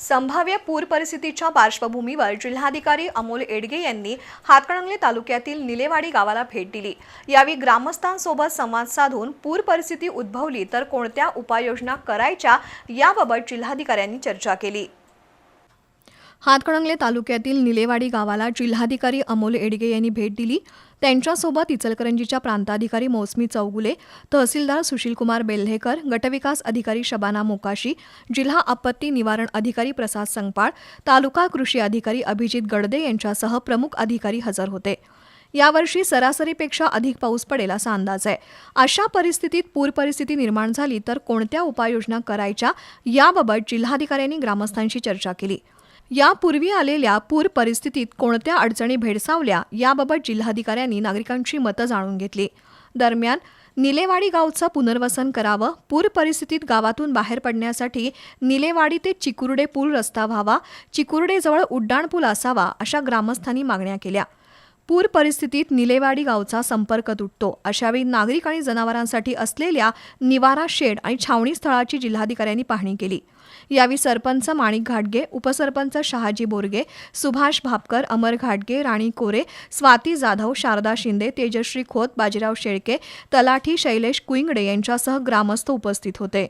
संभाव्य पूर परिस्थितीच्या पार्श्वभूमीवर जिल्हाधिकारी अमोल एडगे यांनी हातकणंगले तालुक्यातील निलेवाडी गावाला भेट दिली. यावेळी ग्रामस्थांसोबत संवाद साधून पूर परिस्थिती उद्भवली तर कोणत्या उपाययोजना करायच्या याबाबत जिल्हाधिकाऱ्यांनी चर्चा केली. हातकणंगले तालुक्यातील निलेवाडी गावाला जिल्हाधिकारी अमोल एडगे यांनी भेट दिली. त्यांच्यासोबत इचलकरंजीच्या प्रांताधिकारी मौसमी चौगुले तहसीलदार सुशीलकुमार बेल्हेकर गटविकास अधिकारी शबाना मोकाशी जिल्हा आपत्ती निवारण अधिकारी प्रसाद संगपाळ तालुका कृषी अधिकारी अभिजित गडदे यांच्यासह प्रमुख अधिकारी हजर होते. यावर्षी सरासरीपेक्षा अधिक पाऊस पडेल असा अंदाज आहे. अशा परिस्थितीत पूर परिस्थिती निर्माण झाली तर कोणत्या उपाययोजना करायच्या याबाबत जिल्हाधिकाऱ्यांनी ग्रामस्थांशी चर्चा केली. यापूर्वी आलेल्या पूर परिस्थितीत कोणत्या अडचणी भेडसावल्या याबाबत जिल्हाधिकाऱ्यांनी नागरिकांची मतं जाणून घेतली. दरम्यान निलेवाडी गावचं पुनर्वसन करावं पूर परिस्थितीत गावातून बाहेर पडण्यासाठी निलेवाडी ते चिकुर्डे पूल रस्ता व्हावा चिकुर्डेजवळ उड्डाणपूल असावा अशा ग्रामस्थांनी मागण्या केल्या. पूर परिस्थितीत निलेवाडी गावचा संपर्क तुटतो. अशावेळी नागरिक आणि जनावरांसाठी असलेल्या निवारा शेड आणि छावणी स्थळाची जिल्हाधिकाऱ्यांनी पाहणी केली. यावेळी सरपंच माणिक घाटगे उपसरपंच शहाजी बोरगे सुभाष भापकर अमर घाटगे राणी कोरे स्वाती जाधव शारदा शिंदे तेजश्री खोत बाजीराव शेळके तलाठी शैलेश कुईंगडे यांच्यासह ग्रामस्थ उपस्थित होते.